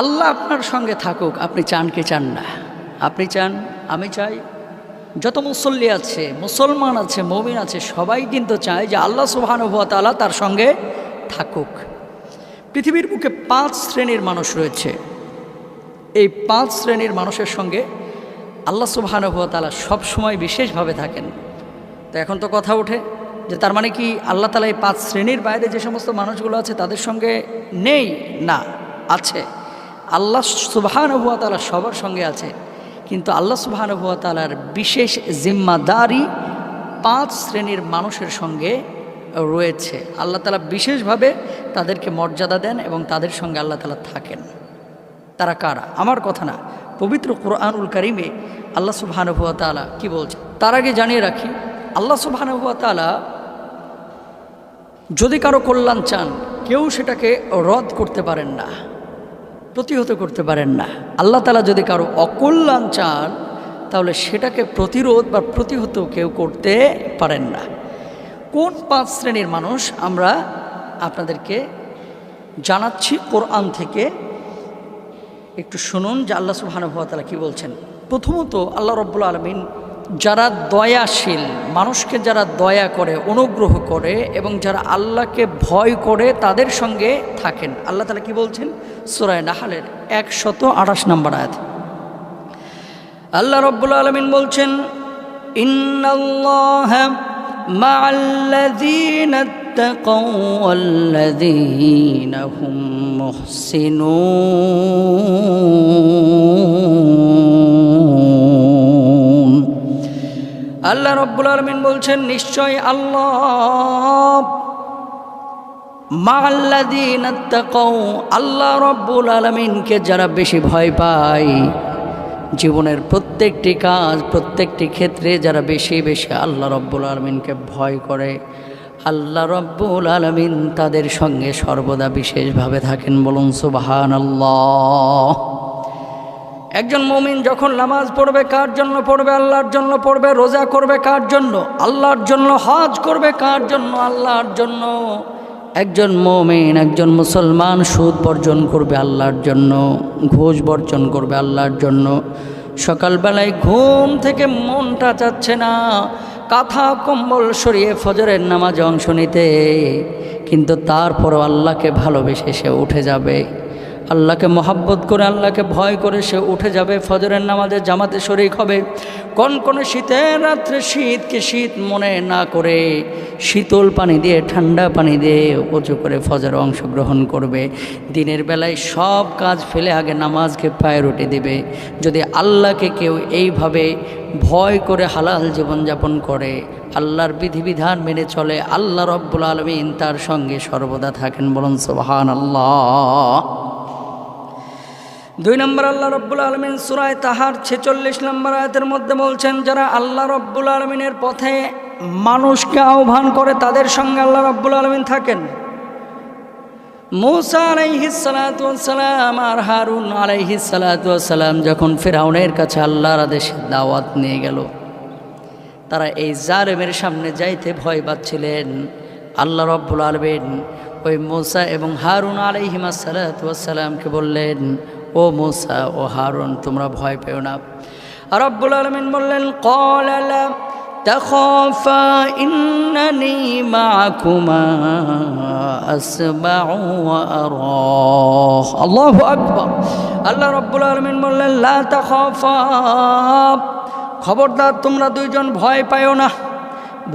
আল্লাহ আপনার সঙ্গে থাকুক, আপনি চান কি চান না। আপনি চান, আমি চাই। যত মুসল্লি আছে, মুসলমান আছে, মমিন আছে, সবাই কিন্তু চায় যে আল্লাহ সুবাহানুভতালা তার সঙ্গে থাকুক। পৃথিবীর বুকে পাঁচ শ্রেণির মানুষ রয়েছে। এই পাঁচ শ্রেণির মানুষের সঙ্গে আল্লাহ সুবাহানুভতালা সবসময় বিশেষভাবে থাকেন। তো এখন তো কথা ওঠে যে তার মানে কি আল্লাহ তালা এই পাঁচ শ্রেণির বাইরে যে সমস্ত মানুষগুলো আছে তাদের সঙ্গে নেই? না, আছে। আল্লাহ সুবাহানুভতালা সবার সঙ্গে আছে, কিন্তু আল্লাহ সুবাহানুভতালার বিশেষ জিম্মাদারি পাঁচ শ্রেণির মানুষের সঙ্গে রয়েছে। আল্লাহ তালা বিশেষভাবে তাদেরকে মর্যাদা দেন এবং তাদের সঙ্গে আল্লাহ তালা থাকেন। তারা কারা? আমার কথা না, পবিত্র কোরআনুল করিমে আল্লাহ সুবহানুভুয়া তালা কি বলছে? তার আগে জানিয়ে রাখি, আল্লাহ সুবহানুভুয়া তালা যদি কারও কল্যাণ চান, কেউ সেটাকে রদ করতে পারেন না। প্রতিহত করতে পারেন না। আল্লাহ তালা যদি কারও অকল্যাণ চান, তাহলে সেটাকে প্রতিরোধ বা প্রতিহত কেউ করতে পারেন না। কোন পাঁচ শ্রেণির মানুষ আমরা আপনাদেরকে জানাচ্ছি কোরআন থেকে? একটু শুনুন যে আল্লাহ সুবাহানুভাতালা কী বলছেন? প্রথমত আল্লাহ রব্বুল আলমিন যারা দয়াশীল মানুষকে যারা দয়া করে অনুগ্রহ করে এবং যারা আল্লাহকে ভয় করে তাদের সঙ্গে থাকেন আল্লাহ তালা কি বলছেন সুরায় নাহালের একশত আঠাশ নম্বর আয়াত আল্লাহ রব্বুল আলমিন বলছেন ইন্নাল্লাহ মা'আল্লাযীনা اتقوا والذين هم محسنون আল্লাহ রব্বুল আলমিন বলছেন, নিশ্চয় আল্লাহ আল্লাহ রব্বুল আলমিনকে যারা বেশি ভয় পায়, জীবনের প্রত্যেকটি কাজ, প্রত্যেকটি ক্ষেত্রে যারা বেশি বেশি আল্লাহ রব্বুল আলমিনকে ভয় করে, আল্লাহ রব্বুল আলমিন তাদের সঙ্গে সর্বদা বিশেষভাবে থাকেন বলুন সুবাহান আল্লাহ একজন মমিন যখন নামাজ পড়বে কার জন্য পড়বে? আল্লাহর জন্য পড়বে? রোজা করবে কার জন্য? আল্লাহর জন্য। হজ করবে কার জন্য? আল্লাহর জন্য। একজন মমিন, একজন মুসলমান সুদ বর্জন করবে আল্লাহর জন্য, ঘুষ বর্জন করবে আল্লাহর জন্য। সকালবেলায় ঘুম থেকে মনটা চাচ্ছে না। কাঁথা, কম্বল সরিয়ে ফজরের নামাজে অংশ নিতে। কিন্তু তারপরও আল্লাহকে ভালোবেসে সে উঠে যাবে। আল্লাহকে মহাব্বত করে, আল্লাহকে ভয় করে সে উঠে যাবে। ফজরের নামাজে জামাতে শরিক হবে। কোন কোন শীতের রাত্রে শীতকে শীত মনে না করে, শীতল পানি দিয়ে, ঠান্ডা পানি দিয়ে উঁচু করে ফজর অংশগ্রহণ করবে। দিনের বেলায় সব কাজ ফেলে আগে নামাজকে প্রায়োরিটি দেবে। যদি আল্লাহকে কেউ এইভাবে ভয় করে হালাল জীবনযাপন করে, আল্লাহর বিধিবিধান মেনে চলে, আল্লাহ রব্বুল আলমিন তার সঙ্গে সর্বদা থাকেন বলুন সোহান আল্লাহ দুই নম্বর আল্লাহ রব্বুল আলমিন সুরায় তাহার ছেচল্লিশ নম্বর আয়তের মধ্যে বলছেন, যারা আল্লাহ রব্বুল আলমিনের পথে মানুষকে আহ্বান করে, তাদের সঙ্গে আল্লাহ রব্বুল আলমিন থাকেন। মৌসা আলাইহিসালাম আর হারুন আলাইহিসালাম যখন ফেরাউনের কাছে আল্লাহর আদেশে দাওয়াত নিয়ে গেল, তারা এই জারেমের সামনে যাইতে ভয় পাচ্ছিলেন। আল্লাহ রব্বুল আলমিন ওই মোসা এবং হারুন আলাইহিমা সালাতামকে বললেন ও মোসা ও হারুন তোমরা ভয় পেও না রব্বুল আলমিন বললেন কল تخافا إنني معكما أسمع وأراه الله أكبر আল্লাহ রব্বুল আলমিন বললেন লা তাখাফা খবরদার তোমরা দুইজন ভয় পাও না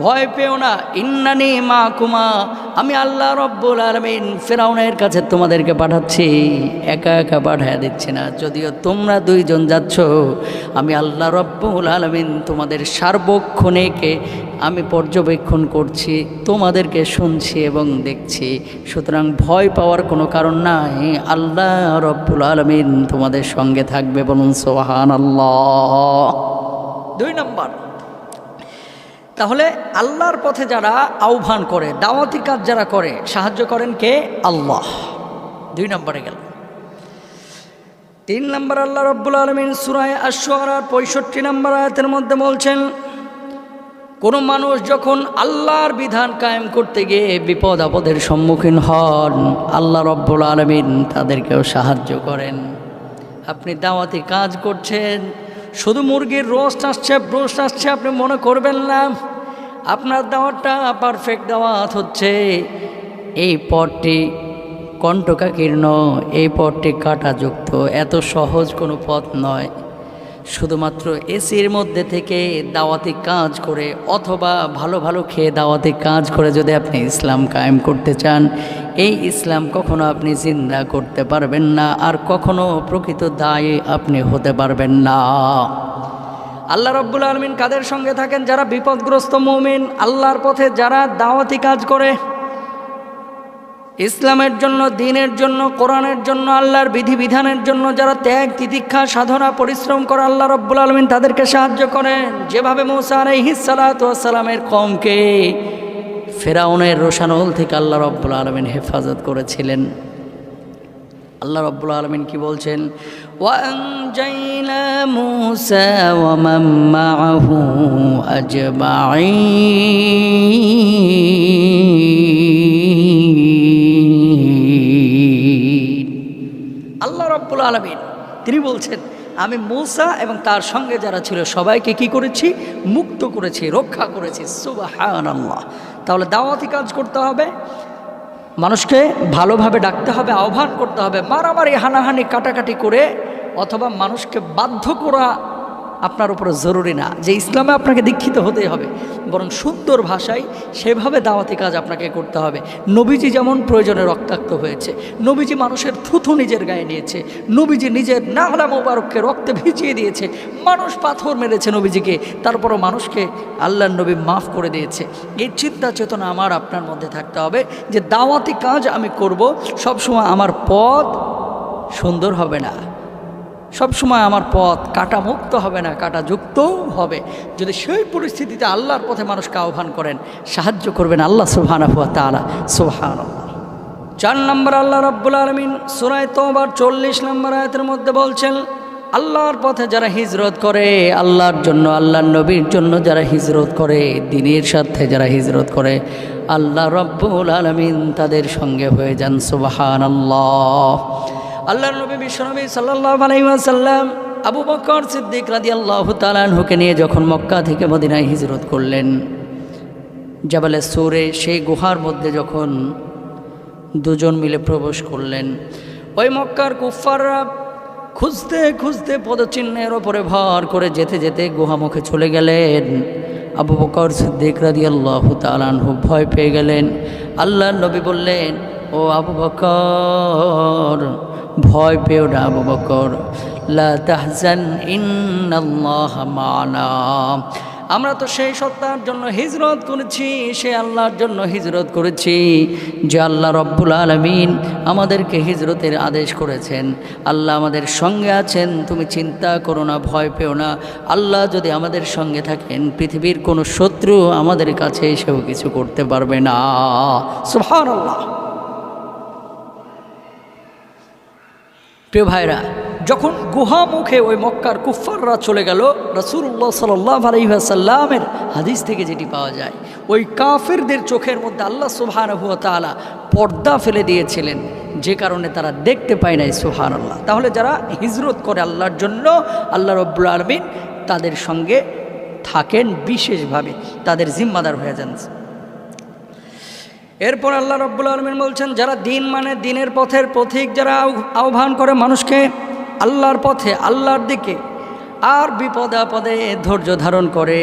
ভয় পেও না, ইন্নানি মা কুমা আমি আল্লাহ রব্বুল আলমিন ফেরাউনের কাছে তোমাদেরকে পাঠাচ্ছি। একা একা পাঠায় দিচ্ছি না, যদিও তোমরা দুইজন যাচ্ছ, আমি আল্লাহ রব্বুল আলমিন তোমাদের সার্বক্ষণেকে আমি পর্যবেক্ষণ করছি, তোমাদেরকে শুনছি এবং দেখছি। সুতরাং ভয় পাওয়ার কোনো কারণ নাই, আল্লাহ রব্বুল আলমিন তোমাদের সঙ্গে থাকবে বলুন সোহান আল্লাহ দুই নম্বর। তাহলে আল্লাহর পথে যারা আহ্বান করে, দাওয়াতি কাজ যারা করে, সাহায্য করেন কে? আল্লাহ। দুই নম্বরে গেল। তিন নম্বর আল্লাহ রব্বুল আলমিন সুরায় আশোয়ার পঁয়ষট্টি নম্বর আয়াতের মধ্যে বলছেন, কোনো মানুষ যখন আল্লাহর বিধান কায়েম করতে গিয়ে বিপদ আপদের সম্মুখীন হন, আল্লাহ রব্বুল আলমিন তাদেরকেও সাহায্য করেন। আপনি দাওয়াতি কাজ করছেন শুধু মুরগির রোস্ট আসছে, ব্রোস্ট আসছে, আপনি মনে করবেন না। আপনার দাওয়াতটা পারফেক্ট দাওয়াত হচ্ছে। এই পথটি কণ্টকাকীর্ণ, এই পথটি কাটাযুক্ত, এত সহজ কোনো পথ নয়। শুধুমাত্র এসির মধ্যে থেকে দাওয়াতি কাজ করে অথবা ভালো ভালো খেয়ে দাওয়াতি কাজ করে যদি আপনি ইসলাম কায়েম করতে চান, এই ইসলাম কখনো আপনি জিন্দা করতে পারবেন না আর কখনো প্রকৃত দায়ী আপনি হতে পারবেন না। আল্লাহ রব্বুল আলমিন কাদের সঙ্গে থাকেন? যারা বিপদগ্রস্ত মৌমিন, আল্লাহর পথে যারা দাওয়াতি কাজ করে ইসলামের জন্য, দিনের জন্য, কোরআনের জন্য, আল্লাহর বিধিবিধানের জন্য যারা ত্যাগ, তিতিক্ষা, সাধনা, পরিশ্রম করে আল্লাহ রব্বুল আলমিন তাদেরকে সাহায্য করে যেভাবে মৌসা সালামের কমকে ফেরাউনের রোশানহল থেকে আল্লাহ রব্বুল আলমিন হেফাজত করেছিলেন। আল্লাহ রব্বুল আলমিন কি বলছেন? ওয়াং আলমিন। তিনি বলছেন, আমি মৌসা এবং তার সঙ্গে যারা ছিল, সবাইকে কি করেছি? মুক্ত করেছি, রক্ষা করেছি। আল্লাহ তাহলে দাওয়াতি কাজ করতে হবে। মানুষকে ভালোভাবে ডাকতে হবে, আহ্বান করতে হবে। মারামারি, হানাহানি, কাটাকাটি করে অথবা মানুষকে বাধ্য করা আপনার উপরে জরুরি না। যে ইসলামে আপনাকে দীক্ষিত হতেই হবে, বরং সুন্দর ভাষায় সেভাবে দাওয়াতি কাজ আপনাকে করতে হবে। নবীজি যেমন প্রয়োজনে রক্তাক্ত হয়েছে, নবীজি মানুষের থুথু নিজের গায়ে নিয়েছে, নবীজি নিজের নাহলা মোবারককে রক্তে ভিজিয়ে দিয়েছে, মানুষ পাথর মেরেছে নবীজিকে, তারপরও মানুষকে আল্লাহ নবী মাফ করে দিয়েছে। এই চিন্তা চেতনা আমার আপনার মধ্যে থাকতে হবে যে দাওয়াতি কাজ আমি করব, সবসময় আমার পথ সুন্দর হবে না। সবসময় আমার পথ কাটা মুক্ত হবে না, কাটা যুক্তও হবে। যদি সেই পরিস্থিতিতে আল্লাহর পথে মানুষকে আহ্বান করেন, সাহায্য করবেন আল্লাহ সুবহানা তালা সুবহান চার নম্বর আল্লাহ রব্বুল আলমিন সুরায় তোবার চল্লিশ নম্বর আয়তের মধ্যে বলছেন, আল্লাহর পথে যারা হিজরত করে, আল্লাহর জন্য, আল্লাহর নবীর জন্য যারা হিজরত করে, দিনের সাথে যারা হিজরত করে, আল্লাহ রব্বুল আলমিন তাদের সঙ্গে হয়ে যান সুবাহান আল্লাহ আল্লাহর নবী বিশ্বনবী সাল্লাহ আলাইসাল্লাম আবু বকর সিদ্দিক রাদি আল্লাহ তালানহুকে নিয়ে যখন মক্কা থেকে মদিনায় হিজরত করলেন, জাবালে সোরে সেই গুহার মধ্যে যখন দুজন মিলে প্রবেশ করলেন, ওই মক্কার কুফাররা খুঁজতে খুঁজতে পদচিহ্নের ওপরে ভর করে যেতে যেতে গুহামুখে চলে গেলেন। আবু বকর সিদ্দিক রাদি আল্লাহ তালানহু ভয় পেয়ে গেলেন। আল্লাহ নবী বললেন ও আবু বকর, ভয় পেও না আবু বকর। আমরা তো সেই সত্তার জন্য হিজরত করেছি, সে আল্লাহর জন্য হিজরত করেছি, যে আল্লাহ রব্বুল আলমিন আমাদেরকে হিজরতের আদেশ করেছেন। আল্লাহ আমাদের সঙ্গে আছেন, তুমি চিন্তা করো না, ভয় পেও না। আল্লাহ যদি আমাদের সঙ্গে থাকেন, পৃথিবীর কোনো শত্রু আমাদের কাছে এসেও কিছু করতে পারবে না। সুহান আল্লাহ প্রিয় ভাইরা, যখন গুহা মুখে ওই মক্কার কুফাররা চলে গেল রসুল্লাহ সাল্লাহ আলহিহাসাল্লামের হাদিস থেকে যেটি পাওয়া যায়, ওই কাফেরদের চোখের মধ্যে আল্লাহ সুহান হুয়া পর্দা ফেলে দিয়েছিলেন, যে কারণে তারা দেখতে পায় নাই সুহান আল্লাহ তাহলে যারা হিজরত করে আল্লাহর জন্য, আল্লাহ রব্বুল আলমিন তাদের সঙ্গে থাকেন বিশেষভাবে, তাদের জিম্মাদার হয়ে যান। এরপর আল্লাহ রব্বুল আলমিন বলছেন যারা দিন মানে দিনের পথের পথিক যারা আহ্বান করে মানুষকে আল্লাহর পথে আল্লাহর দিকে আর বিপদে আপদে ধৈর্য ধারণ করে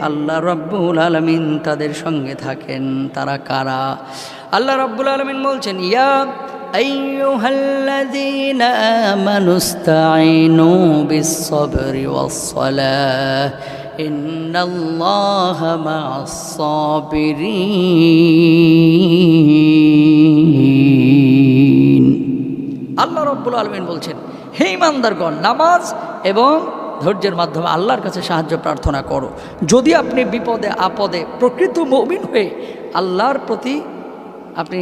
আল্লাহ রব্বুল আলমিন তাদের সঙ্গে থাকেন তারা কারা আল্লাহ রব্বুল আলমিন বলছেন ইয়া أيها الذين آمنوا استعينوا بالصبر والصلاة إن الله مع الصابرين আল্লাহ রব্বুল আলমিন বলছেন হে ইমানদারগণ নামাজ এবং ধৈর্যের মাধ্যমে আল্লাহর কাছে সাহায্য প্রার্থনা করো যদি আপনি বিপদে আপদে প্রকৃত মমিন হয়ে আল্লাহর প্রতি আপনি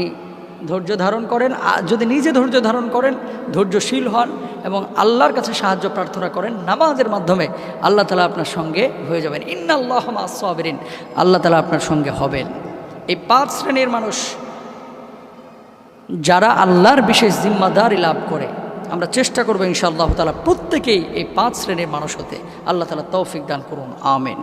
ধৈর্য ধারণ করেন যদি নিজে ধৈর্য ধারণ করেন, ধৈর্যশীল হন এবং আল্লাহর কাছে সাহায্য প্রার্থনা করেন, নামাজের মাধ্যমে আল্লাহ তালা আপনার সঙ্গে হয়ে যাবেন। ইন্নাল্লাহ সাবরিন, আল্লাহ তালা আপনার সঙ্গে হবেন। এই পাঁচ শ্রেণির মানুষ, যারা আল্লাহর বিশেষ জিম্মাদারি লাভ করে, আমরা চেষ্টা করব ইনশাআল্লাহ তালা প্রত্যেকেই এই পাঁচ শ্রেণির মানুষ হতে। আল্লাহ তালা তৌফিক দান করুন, আমিন।